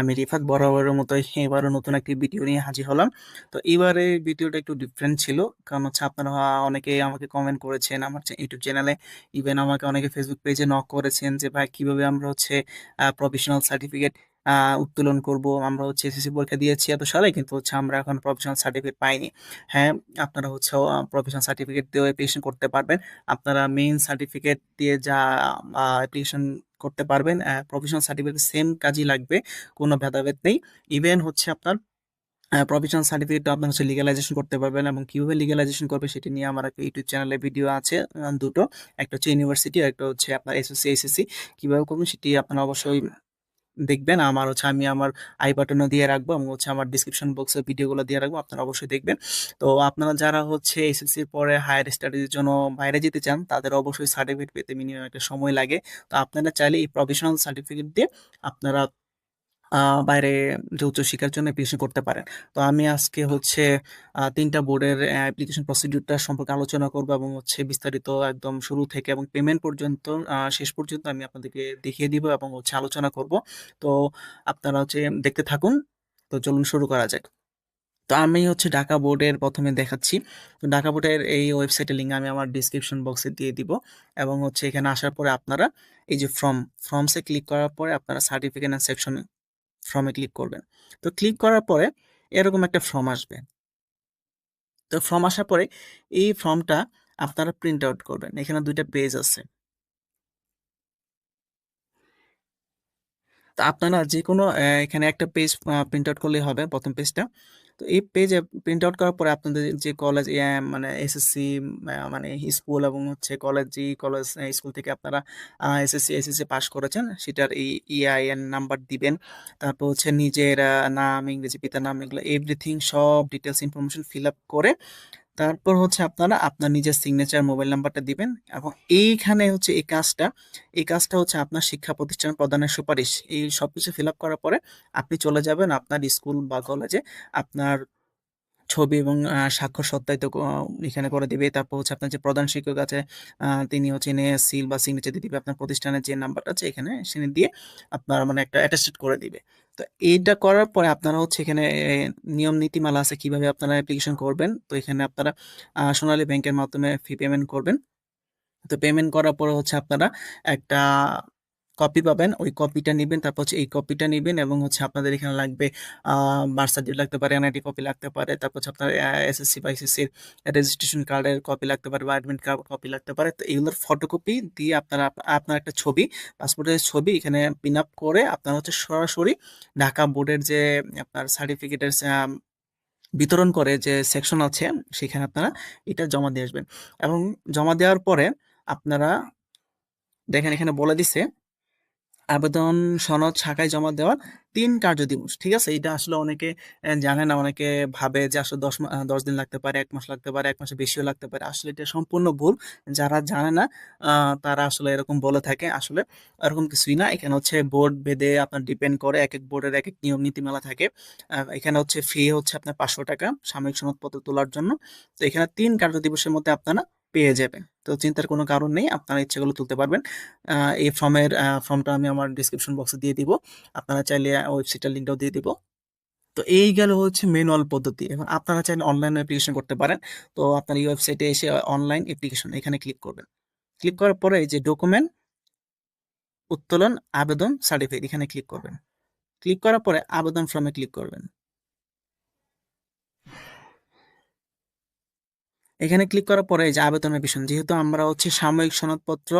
আমি রিফাত বরাবরের মতোই এবারও নতুন একটি ভিডিও নিয়ে হাজির হলাম। তো এবারে ভিডিওটা একটু ডিফারেন্ট ছিল। কারণ হচ্ছে আপনারা অনেকে আমাকে কমেন্ট করেছেন, আমার ইউটিউব চ্যানেলে ইভেন আমাকে অনেকে ফেসবুক পেজে নক করেছেন যে, ভাই, কীভাবে আমরা হচ্ছে প্রফেশনাল সার্টিফিকেট উত্তোলন করব। আমরা হচ্ছে এসএসসি পরীক্ষা দিয়েছি, এত সালে কিন্তু হচ্ছে আমরা এখন প্রফেশনাল সার্টিফিকেট পাইনি। হ্যাঁ আপনারা হচ্ছে প্রফেশনাল সার্টিফিকেট দিয়ে অ্যাপ্লিকেশন করতে পারবেন। আপনারা মেইন সার্টিফিকেট দিয়ে যা অ্যাপ্লিকেশন করতে পারবেন প্রফেশনাল সার্টিফিকেট সেম কাজই লাগবে, কোনো ভেদাভেদ নেই। ইভেন হচ্ছে আপনার প্রফেশনাল সার্টিফিকেটটা আপনার হচ্ছে লিগালাইজেশন করতে পারবেন এবং কীভাবে লিগালাইজেশন করবে সেটি নিয়ে আমার একটা ইউটিউব চ্যানেলে ভিডিও আছে দুটো। একটা হচ্ছে ইউনিভার্সিটি একটা হচ্ছে আপনার এসএসসি এসএসসি কীভাবে করবেন সেটি আপনারা অবশ্যই দেখবেন। আমার হচ্ছে আমি আমার আই বাটনও দিয়ে রাখব এবং হচ্ছে আমার ডিসক্রিপশন বক্সে ভিডিওগুলো দিয়ে রাখব, আপনারা অবশ্যই দেখবেন। তো আপনারা যারা হচ্ছে এসএসসির পরে হায়ার স্টাডিজের জন্য বাইরে যেতে চান, তাদের অবশ্যই সার্টিফিকেট পেতে মিনিমাম একটা সময় লাগে। তো আপনারা চাইলে এই প্রফেশনাল সার্টিফিকেট দিয়ে আপনারা বাইরে যে উচ্চশিক্ষার জন্য অ্যাপ্লিকেশন করতে পারেন। তো আমি আজকে হচ্ছে তিনটা বোর্ডের অ্যাপ্লিকেশন প্রসিডিউরটা সম্পর্কে আলোচনা করব এবং হচ্ছে বিস্তারিত একদম শুরু থেকে এবং পেমেন্ট পর্যন্ত শেষ পর্যন্ত আমি আপনাদেরকে দেখিয়ে দিব এবং হচ্ছে আলোচনা করব। তো আপনারা হচ্ছে দেখতে থাকুন। তো চলুন শুরু করা যাক। তো আমি হচ্ছে ঢাকা বোর্ডের প্রথমে দেখাচ্ছি। তো ঢাকা বোর্ডের এই ওয়েবসাইটের লিঙ্ক আমি আমার ডিসক্রিপশন বক্সে দিয়ে দিব এবং হচ্ছে এখানে আসার পরে আপনারা এই যে ফর্ম ফর্মসে ক্লিক করার পরে আপনারা সার্টিফিকেট অ্যান্ড সেকশন ফর্মে ক্লিক করবেন। তো ক্লিক করার পরে এরকম একটা ফর্ম আসবে। তো ফর্ম আসার পরে এই ফর্মটা আপনারা প্রিন্ট আউট করবেন। এখানে দুইটা পেজ আছে। তো আপনারা যে কোনো এখানে একটা পেজ প্রিন্ট আউট করলেই হবে প্রথম পেজটা তো এই পেজে প্রিন্ট আউট করার পরে আপনাদের যে কলেজ মানে এসএসসি মানে স্কুল এবং হচ্ছে কলেজ যে কলেজ স্কুল থেকে আপনারা এসএসসি এসএসসি পাস করেছেন, সেটার এই ইআইএন নাম্বার দিবেন। তারপর হচ্ছে নিজের নাম, ইংরেজি পিতার নাম, এগুলো এভরিথিং সব ডিটেলস ইনফরমেশন ফিল আপ করে তারপর হচ্ছে আপনারা আপনার নিজের সিগনেচার মোবাইল নাম্বারটা দিবেন এবং এইখানে হচ্ছে এই কাজটা এই কাজটা হচ্ছে আপনার শিক্ষা প্রতিষ্ঠান প্রদানের সুপারিশ। এই সব কিছু ফিল করার পরে আপনি চলে যাবেন আপনার স্কুল বা কলেজে আপনার ছবি এবং স্বাক্ষর সত্যায়িত এখানে করে দিবে। তারপর হচ্ছে আপনার যে প্রধান শিক্ষক আছে তিনি হচ্ছে এনে সিল বা সিগনেচার দিয়ে দিবে। আপনার প্রতিষ্ঠানের যে নাম্বারটা আছে এখানে সেনে দিয়ে আপনার মানে একটা অ্যাটাস্টেড করে দিবে। তো এইটা করার পরে আপনারা হচ্ছে এখানে নিয়ম নীতিমালা আছে কীভাবে আপনারা অ্যাপ্লিকেশন করবেন। তো এখানে আপনারা সোনালী ব্যাংকের মাধ্যমে ফি পেমেন্ট করবেন। তো পেমেন্ট করার পরে হচ্ছে আপনারা একটা কপি পাবেন, ওই কপিটা নেবেন, তারপর হচ্ছে এই কপিটা নেবেন এবং হচ্ছে আপনাদের এখানে লাগবে বার্থ সার্টিফিকেট লাগতে পারে এনআইডি কপি লাগতে পারে, তারপর হচ্ছে আপনার এসএসসি বা এসএসসির রেজিস্ট্রেশন কার্ডের কপি লাগতে পারে বা অ্যাডমিট কার্ড কপি লাগতে পারে। তো এগুলোর ফটোকপি দিয়ে আপনারা, আপনার একটা ছবি পাসপোর্টের ছবি এখানে পিন আপ করে আপনার হচ্ছে সরাসরি ঢাকা বোর্ডের যে আপনার সার্টিফিকেটের বিতরণ করে যে সেকশন আছে, সেখানে আপনারা এটা জমা দিয়ে আসবেন। এবং জমা দেওয়ার পরে আপনারা, দেখেন এখানে বলে দিছে আবেদন সনদ শাখায় জমা দেওয়ার তিন কার্য দিবস ঠিক আছে? এটা আসলে অনেকে জানে না, অনেকে ভাবে যে আসলে দশ দশ দিন লাগতে পারে, এক মাস লাগতে পারে, এক মাসে বেশিও লাগতে পারে। আসলে এটা সম্পূর্ণ ভুল। যারা জানে না তারা আসলে এরকম বলে থাকে। আসলে এরকম কিছুই না। এখানে হচ্ছে বোর্ড বেদে আপনার ডিপেন্ড করে এক এক বোর্ডের এক এক নিয়ম, নীতিমালা থাকে। এখানে হচ্ছে ফি হচ্ছে আপনার পাঁচশো টাকা সাময়িক সনদপত্র তোলার জন্য। তো এখানে তিন কার্য দিবসের মধ্যে আপনারা পেয়ে যাবেন। তো চিন্তার কোনো কারণ নেই, আপনারা ইচ্ছেগুলো তুলতে পারবেন। এই ফর্মের ফর্মটা আমি আমার ডিসক্রিপশন বক্সে দিয়ে দিব। আপনারা চাইলে ওয়েবসাইটের লিঙ্কটাও দিয়ে দিব। তো এই গেল হচ্ছে ম্যানুয়াল পদ্ধতি এবং আপনারা চাইলে অনলাইন অ্যাপ্লিকেশন করতে পারেন। তো আপনার এই ওয়েবসাইটে এসে অনলাইন অ্যাপ্লিকেশন এখানে ক্লিক করবেন। ক্লিক করার পরে যে ডকুমেন্ট উত্তোলন, আবেদন সার্টিফিকেট এখানে ক্লিক করবেন। ক্লিক করার পরে আবেদন ফর্মে ক্লিক করবেন। এখানে ক্লিক করার পরে যে আবেদনের বিষয় যেহেতু আমরা হচ্ছে সাময়িক সনদপত্র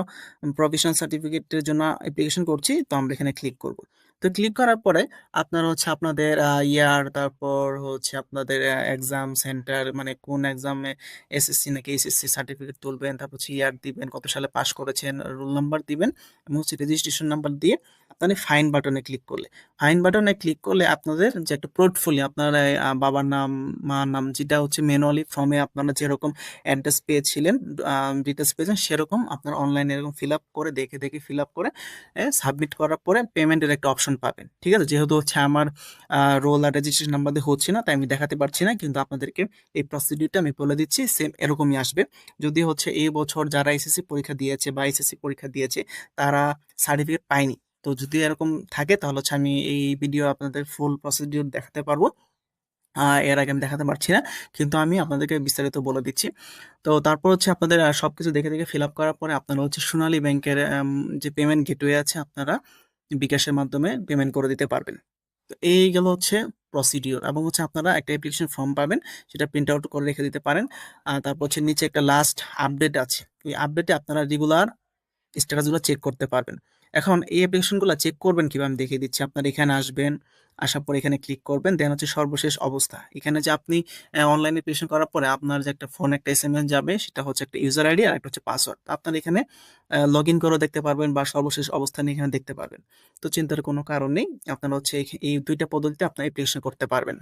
প্রভিশন সার্টিফিকেটের জন্য অ্যাপ্লিকেশন করছি, তো আমরা এখানে ক্লিক করব। তো ক্লিক করার পরে আপনারা হচ্ছে আপনাদের ইয়ার তারপর হচ্ছে আপনাদের এক্সাম সেন্টার মানে কোন এক্সামে এসএসসি নাকি এসএসসি সার্টিফিকেট তুলবেন, তারপর হচ্ছে ইয়ার দিবেন, কত সালে পাস করেছেন রোল নাম্বার দিবেন, এবং হচ্ছে রেজিস্ট্রেশন নাম্বার দিয়ে আপনার ফাইন বাটনে ক্লিক করলে। ফাইন বাটনে ক্লিক করলে আপনাদের যে একটা পোর্টফোলিও আপনার বাবার নাম, মার নাম, যেটা হচ্ছে ম্যানুয়ালি ফর্মে আপনারা যেরকম অ্যাড্রেস পেয়েছিলেন ডিটেলস পেয়েছেন, সেরকম আপনার অনলাইনে এরকম ফিল আপ করে, দেখে দেখে ফিল আপ করে সাবমিট করার পরে পেমেন্টের একটা অপশন পাবেন। ঠিক আছে? যেহেতু হচ্ছে আমার রোল আর রেজিস্ট্রেশন নাম্বার দিয়ে হচ্ছে না, তাই আমি দেখাতে পারছি না, কিন্তু আপনাদেরকে এই প্রসিডিউরটা আমি বলে দিচ্ছি সেম এরকমই আসবে। যদি হচ্ছে এই বছর যারা এসএসসি পরীক্ষা দিয়েছে বা এসএসসি পরীক্ষা দিয়েছে, তারা সার্টিফিকেট পায়নি তো যদি এরকম থাকে তাহলে হচ্ছে আমি এই ভিডিও আপনাদের ফুল প্রসিডিউর দেখাতে পারব। এর আগে আমি দেখাতে পারছি না, কিন্তু আমি আপনাদেরকে বিস্তারিত বলে দিচ্ছি। তো তারপর হচ্ছে আপনাদের সব কিছু দেখে দেখে ফিল আপ করার পরে আপনারা হচ্ছে সোনালী ব্যাংকের যে পেমেন্ট গেটওয়ে আছে আপনারা বিকাশের মাধ্যমে পেমেন্ট করে দিতে পারবেন। তো এই গেল হচ্ছে প্রসিডিওর এবং হচ্ছে আপনারা একটা অ্যাপ্লিকেশন ফর্ম পাবেন, সেটা প্রিন্ট আউট করে রেখে দিতে পারেন। আর তারপর হচ্ছে নিচে একটা লাস্ট আপডেট আছে। এই আপডেটে আপনারা রেগুলার স্ট্যাটাসগুলো চেক করতে পারবেন। এখন এই অ্যাপ্লিকেশনগুলো চেক করবেন কীভাবে আমি দেখিয়ে দিচ্ছি? আপনার এখানে আসবেন, আসার পর এখানে ক্লিক করবেন দেন হচ্ছে সর্বশেষ অবস্থা। এখানে যে আপনি অনলাইন অ্যাপ্লিকেশন করার পরে আপনার যে একটা ফোন একটা এস যাবে, সেটা হচ্ছে একটা ইউজার আইডি আর একটা হচ্ছে পাসওয়ার্ড আপনার এখানে লগ ইন করে দেখতে পারবেন বা সর্বশেষ অবস্থা অবস্থান এখানে দেখতে পারবেন। তো চিন্তার কোনো কারণ নেই, আপনারা হচ্ছে এই দুইটা পদ্ধতিতে আপনার অ্যাপ্লিকেশন করতে পারবেন।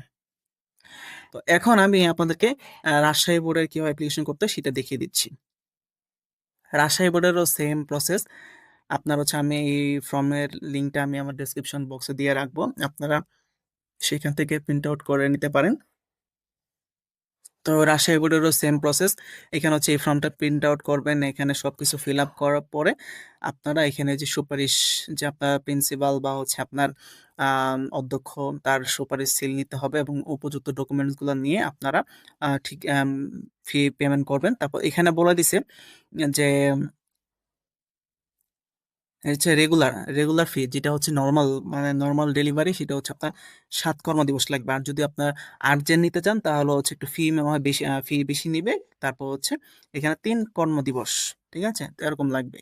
তো এখন আমি আপনাদেরকে রাজশাহী বোর্ডের কীভাবে অ্যাপ্লিকেশন করতে সেটা দেখিয়ে দিচ্ছি। রাজশাহী বোর্ডেরও সেম প্রসেস আপনার হচ্ছে আমি এই ফর্মের লিঙ্কটা আমি আমার ডেসক্রিপশন বক্সে দিয়ে রাখব। আপনারা সেখান থেকে প্রিন্ট আউট করে নিতে পারেন। তো রাজশাহী বোর্ডেরও সেম প্রসেস এখানে হচ্ছে এই ফর্মটা প্রিন্ট আউট করবেন, এখানে সব কিছু ফিল আপ করার পরে আপনারা এখানে যে সুপারিশ যে আপনার প্রিন্সিপাল বা হচ্ছে আপনার অধ্যক্ষ তার সুপারিশ সিল নিতে হবে এবং উপযুক্ত ডকুমেন্টসগুলো নিয়ে আপনারা ঠিক ফি পেমেন্ট করবেন। তারপর এখানে বলে দিছে যে হচ্ছে রেগুলার রেগুলার ফি যেটা হচ্ছে নর্মাল মানে নর্মাল ডেলিভারি সেটা হচ্ছে আপনার সাত কর্মদিবস লাগবে। আর যদি আপনার আর্জেন্ট নিতে চান তাহলে হচ্ছে একটু ফি হয় বেশি ফি বেশি নিবে। তারপর হচ্ছে এখানে তিন কর্মদিবস, ঠিক আছে? তো এরকম লাগবে।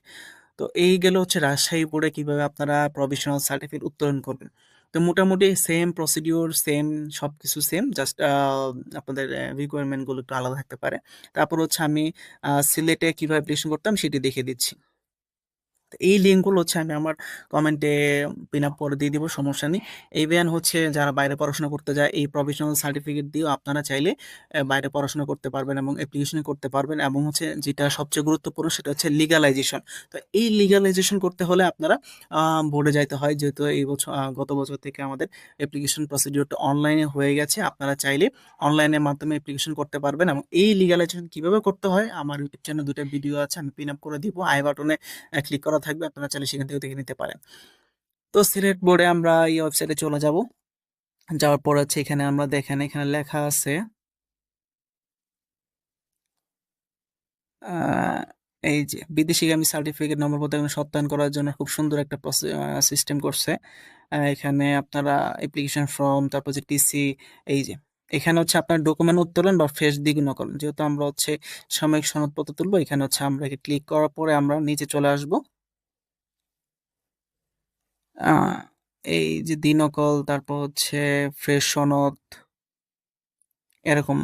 তো এই গেলে হচ্ছে রাজশাহী বোর্ডে কীভাবে আপনারা প্রভিশনাল সার্টিফিকেট উত্তোলন করবেন। তো মোটামুটি সেম প্রসিডিওর সেম সব কিছু সেম জাস্ট আপনাদের রিকোয়ারমেন্টগুলো একটু আলাদা থাকতে পারে। তারপর হচ্ছে আমি সিলেটে কীভাবে অ্যাপ্লিকেশন করতাম সেটি দেখে দিচ্ছি। এই লিঙ্কগুলো হচ্ছে আমি আমার কমেন্টে পিন আপ করে দিয়ে দিব, সমস্যা নেই। ব্যান হচ্ছে যারা বাইরে পড়াশোনা করতে যায়, এই প্রফেশনাল সার্টিফিকেট দিয়েও আপনারা চাইলে বাইরে পড়াশোনা করতে পারবেন এবং অ্যাপ্লিকেশন করতে পারবেন এবং হচ্ছে যেটা সবচেয়ে গুরুত্বপূর্ণ সেটা হচ্ছে লিগালাইজেশন তো এই লিগালাইজেশন করতে হলে আপনারা বোর্ডে যাইতে হয়। যেহেতু এই বছর গত বছর থেকে আমাদের অ্যাপ্লিকেশন প্রসিডিওরটা অনলাইনে হয়ে গেছে, আপনারা চাইলে অনলাইনের মাধ্যমে অ্যাপ্লিকেশন করতে পারবেন এবং এই লিগালাইজেশন কীভাবে করতে হয়, আমার ইউটিউব চ্যানেলে দুটো ভিডিও আছে, আমি পিন আপ করে দিব। আই বাটনে ক্লিক করা থাকবে, আপনারা চাইলে সেখান থেকে দেখে নিতে পারেন। তো সিলেক্ট বোর্ডে আমরা এই ওয়েবসাইটে চলে যাব। যাওয়ার পর হচ্ছে এখানে আমরা দেখেন, এখানে লেখা আছে এই যে বিদেশিগামী সার্টিফিকেট নম্বর পত্র সত্যায়ন করার জন্য খুব সুন্দর একটা সিস্টেম করছে। এখানে আপনারা অ্যাপ্লিকেশন ফর্ম তারপর যে টিসি এই যে এখানে হচ্ছে আপনার ডকুমেন্ট উত্তোলন বা ফেস দ্বিগুণ করেন। যেহেতু আমরা হচ্ছে সাময়িক সনদপত্র তুলবো, এখানে হচ্ছে আমরা ক্লিক করার পরে আমরা নিচে চলে আসব। এই যে দিনকল, তারপর হচ্ছে ফ্রেশ সনদ, এরকম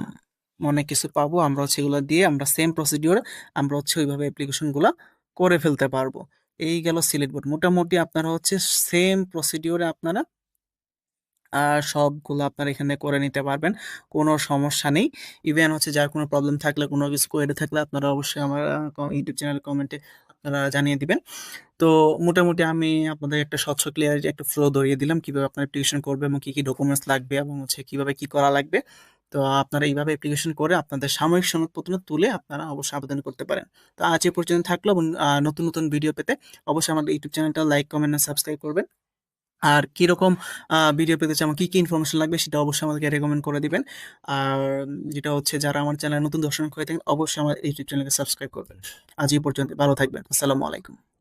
অনেক কিছু পাবো। আমরা হচ্ছে এগুলো দিয়ে আমরা সেম প্রসিডিওর আমরা হচ্ছে ওইভাবে অ্যাপ্লিকেশনগুলো করে ফেলতে পারব। এই গেল সিলেট বোর্ড। মোটামুটি আপনারা হচ্ছে সেম প্রসিডিওরে আপনারা আর সবগুলো আপনারা এখানে করে নিতে পারবেন। কোনো সমস্যা নেই। ইভেন হচ্ছে যার কোনো প্রবলেম থাকলে, কোনো কিছু কোয়েরি থাকলে আপনারা অবশ্যই আমার ইউটিউব চ্যানেল কমেন্টে আপনারা জানিয়ে দিবেন। তো মোটামুটি আমি আপনাদের একটা স্বচ্ছ ক্লিয়ার একটা ফ্লো ধরিয়ে দিলাম, কীভাবে আপনার অ্যাপ্লিকেশন করবে এবং কী কী ডকুমেন্টস লাগবে এবং হচ্ছে কীভাবে কী করা লাগবে। তো আপনারা এইভাবে অ্যাপ্লিকেশন করে আপনাদের সাময়িক সনদপত্র তুলে আপনারা অবশ্যই আবেদন করতে পারেন। তো আজ এ পর্যন্ত থাকল এবং নতুন নতুন ভিডিও পেতে অবশ্যই আমাদের ইউটিউব চ্যানেলটা লাইক কমেন্ট সাবস্ক্রাইব করবেন। আর কীরকম ভিডিও পেতে চান কী কী ইনফরমেশন লাগবে সেটা অবশ্যই আমাদেরকে রেকমেন্ড করে দিবেন। আর যেটা হচ্ছে যারা আমার চ্যানেল নতুন দর্শন করে থাকেন, অবশ্যই আমার ইউটিউব চ্যানেলকে সাবস্ক্রাইব করবেন। আজ এই পর্যন্ত, ভালো থাকবেন। আসসালামু আলাইকুম।